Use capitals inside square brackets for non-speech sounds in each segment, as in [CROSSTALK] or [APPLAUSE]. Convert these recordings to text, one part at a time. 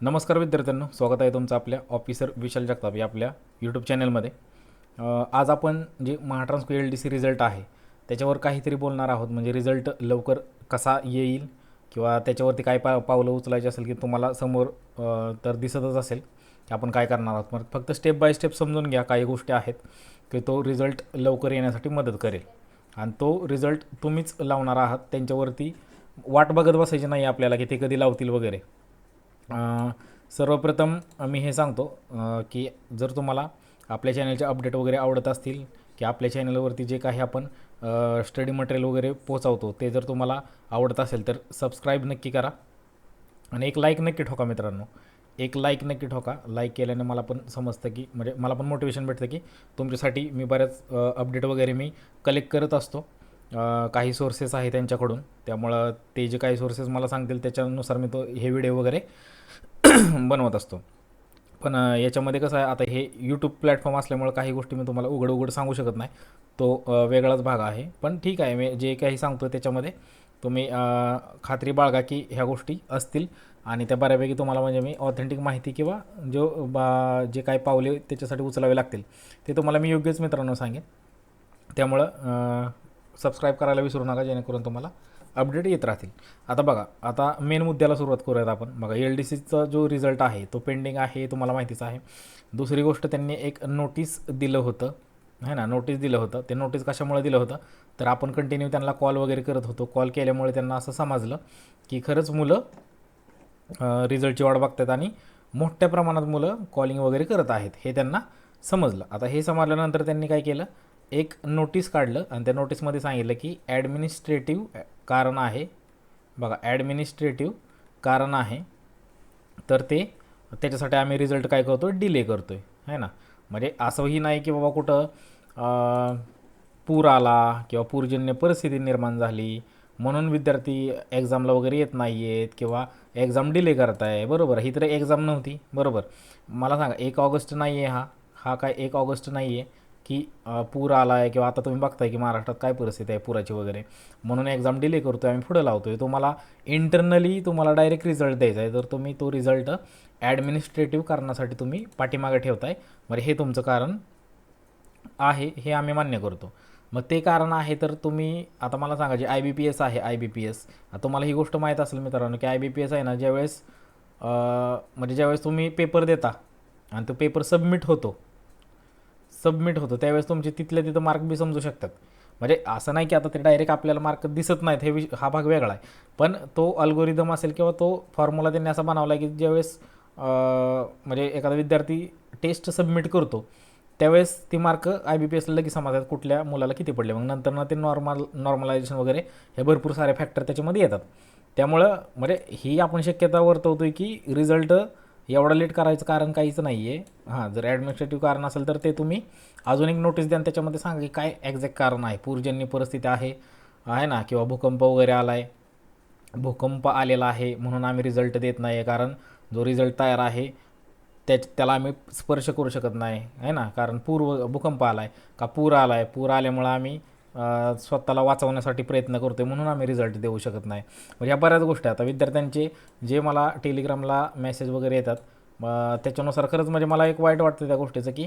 नमस्कार विद्यार्थ्यांनो स्वागत आहे तुमचं आपल्या ऑफिसर विशाल जगताप या आपल्या यूट्यूब चॅनलमध्ये आज आपण जे Mahatransco L D C result आहे त्याच्यावर काहीतरी बोलणार आहोत. म्हणजे रिझल्ट लवकर कसा येईल किंवा त्याच्यावरती काय पा पावलं उचलायची असेल की तुम्हाला समोर तर दिसतच असेल की आपण काय करणार आहोत. मग फक्त स्टेप बाय स्टेप समजून घ्या काही गोष्टी आहेत की तो रिझल्ट लवकर येण्यासाठी मदत करेल. आणि तो रिझल्ट तुम्हीच लावणार आहात. त्यांच्यावरती वाट बघत बसायची नाही आपल्याला की ते कधी लावतील वगैरे. सर्वप्रथम मी हे सांगतो की जर तुम्हाला आपल्या चॅनलचे अपडेट वगैरे आवडत असतील की आपल्या चॅनलवरती जे काही आपण स्टडी मटेरियल वगैरे पोहोचवतो ते जर तुम्हाला आवडत असेल तर सबस्क्राईब नक्की करा. आणि एक लाईक नक्की ठोका मित्रांनो. एक लाईक नक्की ठोका. लाईक केल्याने मला पण समजतं की म्हणजे मला पण मोटिवेशन भेटतं की तुमच्यासाठी मी बऱ्याच अपडेट वगैरे मी कलेक्ट करत असतो. काही सोर्सेस आहे त्यांच्याकडून. त्यामुळं ते जे काही सोर्सेस मला सांगतील त्याच्यानुसार मी तो हे व्हिडिओ वगैरे [CLEARS THROAT] बनवत असतो. पण याच्यामध्ये कसं आहे आता हे यूट्यूब प्लॅटफॉर्म असल्यामुळं काही गोष्टी मी तुम्हाला उघड उघड सांगू शकत नाही. तो वेगळाच भाग आहे. पण ठीक आहे मी जे काही सांगतो त्याच्यामध्ये तुम्ही खात्री बाळगा की ह्या गोष्टी असतील आणि त्या बऱ्यापैकी तुम्हाला म्हणजे मी ऑथेंटिक माहिती किंवा जो बा जे काही पावले त्याच्यासाठी उचलावे लागतील ते तुम्हाला मी योग्यच मित्रांनो सांगेन. त्यामुळं सबस्क्राईब करायला विसरू नका जेणेकरून तुम्हाला अपडेट येत राहतील. आता बघा आता मेन मुद्द्याला सुरुवात करूयात आपण. बघा एल डी सीचा जो रिझल्ट आहे तो पेंडिंग आहे हे तुम्हाला माहितीच आहे. दुसरी गोष्ट त्यांनी एक नोटीस दिलं होतं. है ना नोटीस दिलं होतं. ते नोटीस कशामुळे दिलं होतं? तर आपण कंटिन्यू त्यांना कॉल वगैरे करत होतो. कॉल केल्यामुळे त्यांना असं समजलं की खरंच मुलं रिझल्टची वाट बघतात आणि मोठ्या प्रमाणात मुलं कॉलिंग वगैरे करत आहेत. हे त्यांना समजलं. आता हे समजल्यानंतर त्यांनी काय केलं? एक नोटीस काढलं आणि त्या नोटीसमध्ये सांगितलं की ॲडमिनिस्ट्रेटिव्ह कारण आहे. बघा ॲडमिनिस्ट्रेटिव्ह कारण आहे. तर ते त्याच्यासाठी आम्ही रिझल्ट काय करतो डिले करतो आहे है ना? म्हणजे असंही नाही की बाबा कुठं पूर आला किंवा पूरजन्य परिस्थिती निर्माण झाली म्हणून विद्यार्थी एक्झामला वगैरे येत नाही आहेत किंवा एक्झाम डिले करताय. बरोबर? ही तर एक्झाम नव्हती. बरोबर? मला सांगा एक ऑगस्ट नाही आहे हा? हा काय एक ऑगस्ट नाही आहे की पूर आला आहे किंवा आता तुम्ही बघताय की महाराष्ट्रात काय परिस्थिती आहे पुराची वगैरे. म्हणून एक्झाम डिले करतो आहे आम्ही पुढे लावतो आहे तुम्हाला इंटरनली तुम्हाला डायरेक्ट रिझल्ट द्यायचा आहे. तर तुम्ही तो रिझल्ट ॲडमिनिस्ट्रेटिव्ह कारणासाठी तुम्ही पाठीमागे ठेवताय. बरं हे तुमचं कारण आहे हे आम्ही मान्य करतो. मग ते कारण आहे तर तुम्ही आता मला सांगा जे आय बी पी एस आहे आय बी पी एस तुम्हाला ही गोष्ट माहीत असेल मित्रांनो की आय बी पी एस आहे ना ज्यावेळेस म्हणजे ज्यावेळेस तुम्ही पेपर देता आणि तो पेपर सबमिट होतो सबमिट होतो त्यावेळेस तुमचे तिथल्या तिथं मार्क बी समजू शकतात. म्हणजे असं नाही की आता ते डायरेक्ट आपल्याला मार्क दिसत नाहीत हे विष हा भाग वेगळा आहे. पण तो अल्गोरिदम असेल किंवा तो फॉर्म्युला त्यांनी असा बनवला आहे की ज्यावेळेस म्हणजे एखादा विद्यार्थी टेस्ट सबमिट करतो त्यावेळेस ती मार्क आय बी पी एसला लगेच समाजात कुठल्या मुलाला किती पडले. मग नंतर ना ते नॉर्मल नॉर्मलायझेशन वगैरे हे भरपूर सारे फॅक्टर त्याच्यामध्ये येतात. त्यामुळं म्हणजे ही आपण शक्यता वर्तवतो आहे की रिझल्ट एवढा लेट करायचं कारण काहीच नाही आहे हां जर ॲडमिनिस्ट्रेटिव्ह कारण असेल तर ते तुम्ही अजून एक नोटीस द्या त्याच्यामध्ये सांगा की काय एक्झॅक्ट कारण आहे. पूरजन्य परिस्थिती आहे आहे ना? किंवा भूकंप वगैरे आला आहे भूकंप आलेला आहे म्हणून आम्ही रिझल्ट देत नाही आहे कारण जो रिझल्ट तयार आहे त्या त्याला आम्ही स्पर्श करू शकत नाही. आहे ना? कारण पूर व- भूकंप आला आहे का पूर आला आहे पूर आल्यामुळं आम्ही स्वतःला वाचवण्यासाठी प्रयत्न करतो आहे म्हणून आम्ही रिझल्ट देऊ शकत नाही. म्हणजे ह्या बऱ्याच गोष्टी आता विद्यार्थ्यांचे जे मला टेलिग्रामला मेसेज वगैरे येतात त्याच्यानुसार खरंच म्हणजे मला एक वाईट वाटतं त्या गोष्टीचं की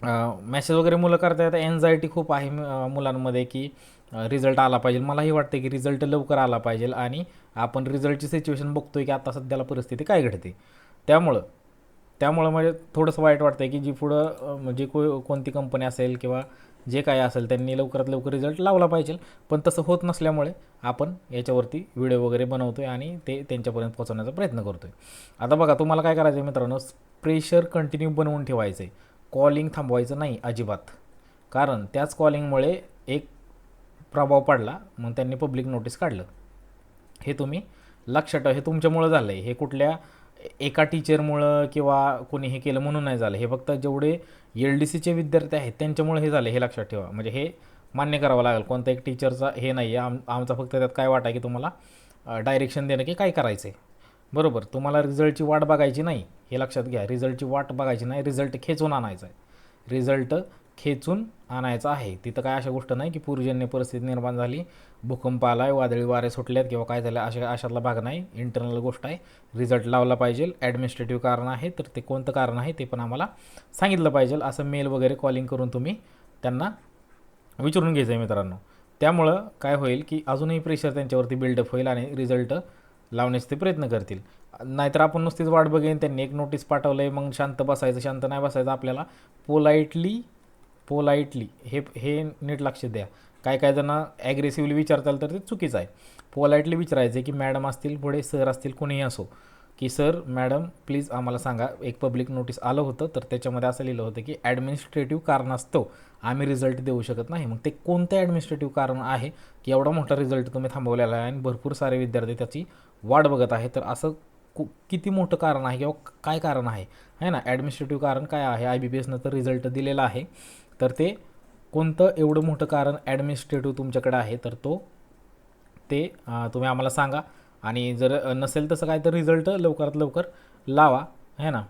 मेसेज वगैरे मुलं करतात. एन्झायटी खूप आहे मुलांमध्ये की रिझल्ट आला पाहिजे. मलाही वाटतं की रिझल्ट लवकर आला पाहिजे आणि आपण रिझल्टची सिच्युएशन बघतोय की आता सध्याला परिस्थिती काय घडते. त्यामुळं त्यामुळं म्हणजे थोडंसं वाईट वाटतं आहे की जी पुढं म्हणजे को कोणती कंपनी असेल किंवा जे काही असेल त्यांनी लवकरात लवकर रिझल्ट लावला पाहिजे. पण तसं होत नसल्यामुळे आपण याच्यावरती व्हिडिओ वगैरे बनवतो आहे आणि ते त्यांच्यापर्यंत पोहोचवण्याचा प्रयत्न करतो आहे आता बघा तुम्हाला काय करायचं आहे मित्रांनो? प्रेशर कंटिन्यू बनवून ठेवायचं आहे कॉलिंग थांबवायचं नाही अजिबात. कारण त्याच कॉलिंगमुळे एक प्रभाव पडला मग त्यांनी पब्लिक नोटीस काढलं. हे तुम्ही लक्षात ठेवा हे तुमच्यामुळं झालं आहे हे कुठल्या एका टीचरमुळं किंवा कोणी हे केलं म्हणून नाही झालं. हे फक्त जेवढे एल डी सीचे विद्यार्थी आहेत त्यांच्यामुळे हे झालं हे लक्षात ठेवा. म्हणजे हे मान्य करावं लागेल. कोणता एक टीचरचा हे नाही आहे. आम आमचा फक्त त्यात काय वाट आहे की तुम्हाला डायरेक्शन देणं की काय करायचं आहे बरोबर. तुम्हाला रिझल्टची वाट बघायची नाही हे लक्षात घ्या. रिझल्टची वाट बघायची नाही रिझल्ट खेचून आणायचा आहे रिझल्ट खेचून आणायचा आहे. तिथं काय अशा गोष्ट नाही की पूरजन्य परिस्थिती निर्माण झाली भूकंप आलाय वादळी वारे सुटल्यात किंवा काय झालं अशा अशातला भाग नाही. इंटरनल गोष्ट आहे. रिझल्ट लावला पाहिजे. ॲडमिनिस्ट्रेटिव्ह कारण आहे तर ते कोणतं कारण आहे ते पण आम्हाला सांगितलं पाहिजे. असं मेल वगैरे कॉलिंग करून तुम्ही त्यांना विचारून घ्यायचं आहे मित्रांनो. त्यामुळं काय होईल की अजूनही प्रेशर त्यांच्यावरती बिल्डअप होईल आणि रिझल्ट लावण्याचे ते प्रयत्न करतील. नाहीतर आपण नुसतीच वाट बघेन त्यांनी एक नोटीस पाठवलं आहे मग शांत बसायचं शांत नाही बसायचं आपल्याला. पोलाईटली पोलाईटली हे हे नीट लक्ष द्या. काय काय जणं ॲग्रेसिव्हली विचारताल तर ते चुकीचं आहे. पोलाईटली विचारायचं की मॅडम असतील पुढे सर असतील कोणीही असो. की सर मॅडम प्लीज आम्हाला सांगा एक पब्लिक नोटीस आलं होतं तर त्याच्यामध्ये असं लिहिलं होतं की ॲडमिनिस्ट्रेटिव्ह कारणास्तव आम्ही रिझल्ट देऊ शकत नाही. मग ते कोणतं ॲडमिनिस्ट्रेटिव्ह कारण आहे की एवढा मोठा रिझल्ट तुम्ही थांबवलेला आहे आणि भरपूर सारे विद्यार्थी त्याची वाट बघत आहे? तर असं कु किती मोठं कारण आहे किंवा काय कारण आहे? है ना? ॲडमिनिस्ट्रेटिव्ह कारण काय आहे? आय बी पी एसनं तर रिझल्ट दिलेला आहे. तर ते कोणतं एवढं मोठं कारण ॲडमिनिस्ट्रेटिव्ह तुमच्याकडे आहे तर तो ते तुम्ही आम्हाला सांगा. आणि जर नसेल तसं काय तर रिझल्ट लवकरात लवकर लावा है ना?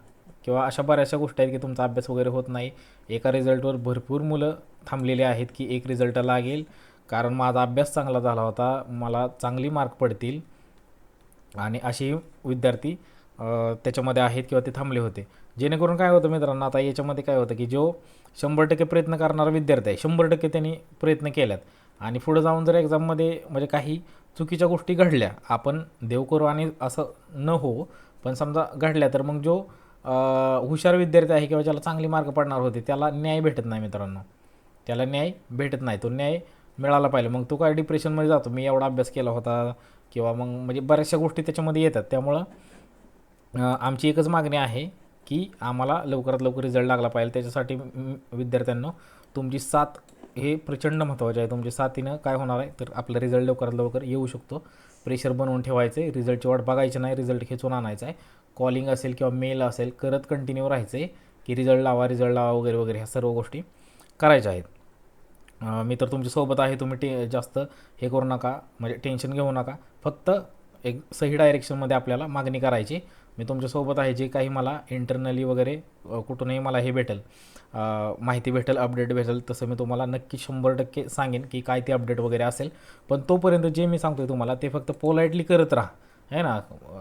किंवा अशा बऱ्याचशा गोष्टी आहेत की तुमचा अभ्यास वगैरे होत नाही. एका रिझल्टवर भरपूर मुलं थांबलेली आहेत की एक रिझल्ट लागेल. कारण माझा अभ्यास चांगला झाला होता मला चांगली मार्क पडतील. आणि असे विद्यार्थी त्याच्यामध्ये आहेत किंवा ते थांबले होते. जेणेकरून काय होतं मित्रांनो आता याच्यामध्ये काय होतं की जो शंभर टक्के प्रयत्न करणारा विद्यार्थी आहे शंभर टक्के त्यांनी प्रयत्न केल्यात. आणि पुढं जाऊन जर एक्झाममध्ये म्हणजे काही चुकीच्या गोष्टी घडल्या आपण देव करू आणि असं न हो पण समजा घडल्या तर मग जो हुशार विद्यार्थी आहे किंवा ज्याला चांगली मार्क पडणार होते त्याला न्याय भेटत नाही मित्रांनो. त्याला न्याय भेटत नाही तो न्याय मिळाला पाहिजे. मग तो काय डिप्रेशनमध्ये जातो. मी एवढा अभ्यास केला होता किंवा मग म्हणजे बऱ्याचशा गोष्टी त्याच्यामध्ये येतात. त्यामुळं आमची एकच मागणी आहे की आम्हाला लवकरात लवकर रिझल्ट लागला पाहिजे. त्याच्यासाठी विद्यार्थ्यांना विद्यार्थ्यांनो तुमची साथ हे प्रचंड महत्त्वाचे आहे. तुमच्या साथीनं काय होणार आहे? तर आपला रिझल्ट लवकरात लवकर येऊ शकतो. प्रेशर बनवून ठेवायचं आहे रिझल्टची वाट बघायची नाही. रिझल्ट खेचून आणायचा आहे. कॉलिंग असेल किंवा मेल असेल करत कंटिन्यू राहायचं आहे की रिझल्ट लावा रिझल्ट लावा वगैरे वगैरे ह्या सर्व गोष्टी करायच्या आहेत. मी तर तुमच्यासोबत आहे. तुम्ही टे जास्त हे करू नका. म्हणजे टेन्शन घेऊ नका. फक्त एक सही डायरेक्शनमध्ये आपल्याला मागणी करायची. मी तुमच्यासोबत आहे जे काही मला इंटरनली वगैरे कुठूनही मला हे भेटेल माहिती भेटेल अपडेट भेटेल तसं मी तुम्हाला नक्की शंभर टक्के सांगेन की काय ते अपडेट वगैरे असेल. पण तोपर्यंत जे मी सांगतोय तुम्हाला ते फक्त पोलाइटली करत राहा. आहे ना?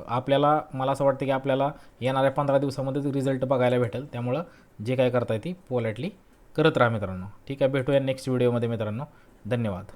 आपल्याला मला असं वाटतं की आपल्याला येणाऱ्या पंधरा दिवसामध्येच रिझल्ट बघायला भेटेल. त्यामुळं जे काय करताय ती पोलाइटली करत राहा मित्रांनो. ठीक आहे? भेटूया नेक्स्ट व्हिडिओमध्ये मित्रांनो. धन्यवाद.